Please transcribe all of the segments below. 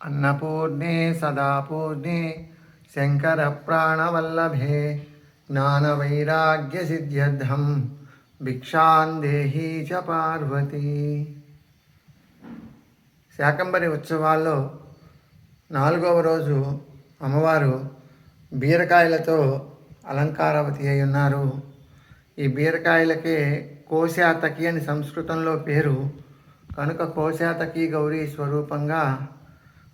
अन्नपूर्णे सदापूर्णे शङ्करप्राणवल्लभे ज्ञानवैराग्यसिद्ध्यर्थं భిక్షాం దేహీ చ పార్వతి శాకంబరి ఉత్సవాల్లో నాలుగవ రోజు అమ్మవారు బీరకాయలతో అలంకారవతి అయి ఉన్నారు ఈ బీరకాయలకే కోశాతకి అని సంస్కృతంలో పేరు కనుక కోశాతకి గౌరీ స్వరూపంగా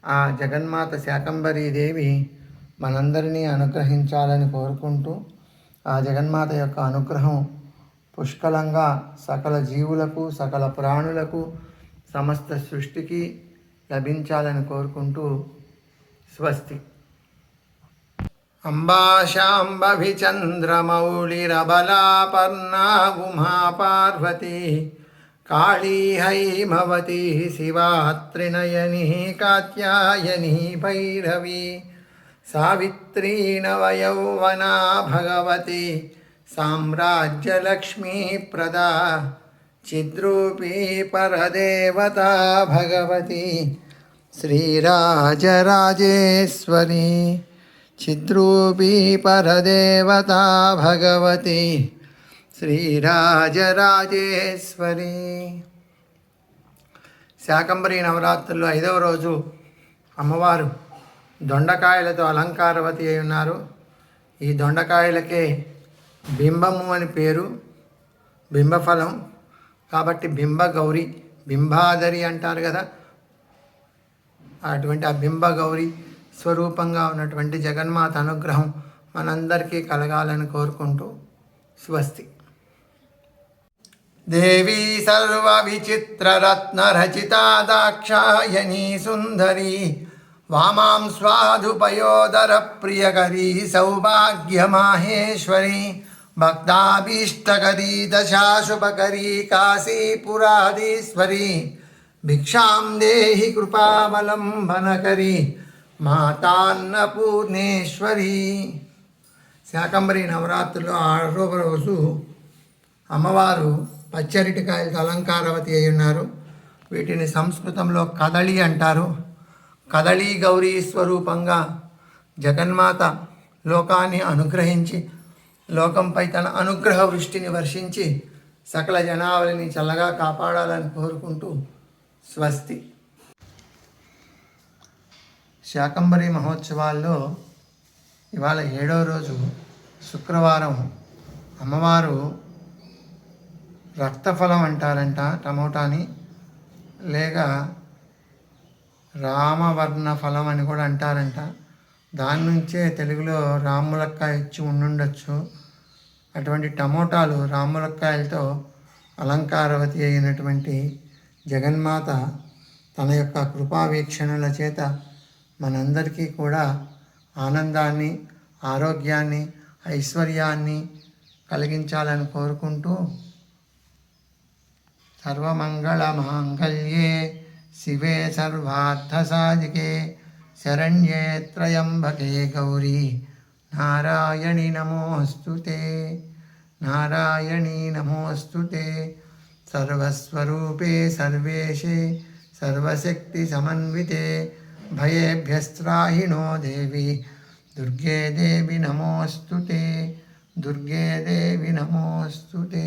ఆ జగన్మాత శాకంబరీదేవి మనందరినీ అనుగ్రహించాలని కోరుకుంటూ ఆ జగన్మాత యొక్క అనుగ్రహం పుష్కలంగా సకల జీవులకు సకల ప్రాణులకు సమస్త సృష్టికి లభించాలని కోరుకుంటూ స్వస్తి. అంబాశాంబభిచంద్రమౌళిరబలాపర్ణా ఉమా काली हईमती शिवात्रिनयनी कायनी कात्यायनिः, भैरवी, सावित्री नवयौवना, भगवती साम्राज्यलक्ष्मीप्रदा चिद्रूपी परदेवता, भगवती, श्रीराजराजेश्वरी, चिद्रूपी परदेवता, भगवती శ్రీరాజరాజేశ్వరి. శాకంబరి నవరాత్రుల్లో ఐదవ రోజు అమ్మవారు దొండకాయలతో అలంకారవతి అయి ఉన్నారు. ఈ దొండకాయలకే బింబము అని పేరు బింబఫలం. కాబట్టి బింబ గౌరి బింబాదరి అంటారు కదా. అటువంటి ఆ బింబ గౌరి స్వరూపంగా ఉన్నటువంటి జగన్మాత అనుగ్రహం మనందరికీ కలగాలని కోరుకుంటూ స్వస్తి. దేవీ సర్వవిచిత్రరత్నరచితా దాక్షాయణీ సుందరీ. వామాం స్వాదుపయోదర ప్రియకరీ సౌభాగ్యమాహేశ్వరీ. భక్తాభీష్టకరీ దశాశుభకరీ కాశీపురాధీశ్వరీ. భిక్షాం దేహి కృపావలంబనకరీ మాతాన్నపూర్ణేశ్వరీ. శాకంబరి నవరాత్రిలో ఆరో రోజు అమ్మవారు పచ్చరిటికాయలతో అలంకారవతి అయి ఉన్నారు వీటిని సంస్కృతంలో కదళి అంటారు. కదళీ గౌరీ స్వరూపంగా జగన్మాత లోకాన్ని అనుగ్రహించి లోకంపై తన అనుగ్రహ వృష్టిని వర్షించి సకల జనావళిని చల్లగా కాపాడాలని కోరుకుంటూ స్వస్తి. శాకంబరి మహోత్సవాల్లో ఇవాళ ఏడో రోజు శుక్రవారం అమ్మవారు రక్తఫలం అంటారంట టమోటాని. లేక రామవర్ణ ఫలం అని కూడా అంటారంట. దాని నుంచే తెలుగులో రాములక్కాయ ఇచ్చి ఉండుండొచ్చు. అటువంటి టమోటాలు రాములక్కాయలతో అలంకారవతి అయినటువంటి జగన్మాత తన యొక్క కృపావీక్షణల చేత మనందరికీ కూడా ఆనందాన్ని ఆరోగ్యాన్ని ఐశ్వర్యాన్ని కలిగించాలని కోరుకుంటూ सर्वमङ्गलमाङ्गल्ये शिवे सर्वार्थसाधिके शरण्ये त्र्यम्बके गौरी नारायणि नमोऽस्तु ते नारायणी नमोऽस्तु ते सर्वस्वरूपे सर्वेशे सर्वशक्तिसमन्विते भयेभ्यस्त्राहिणो देवी दुर्गे देवि नमोऽस्तु ते दुर्गे देवि नमोऽस्तु ते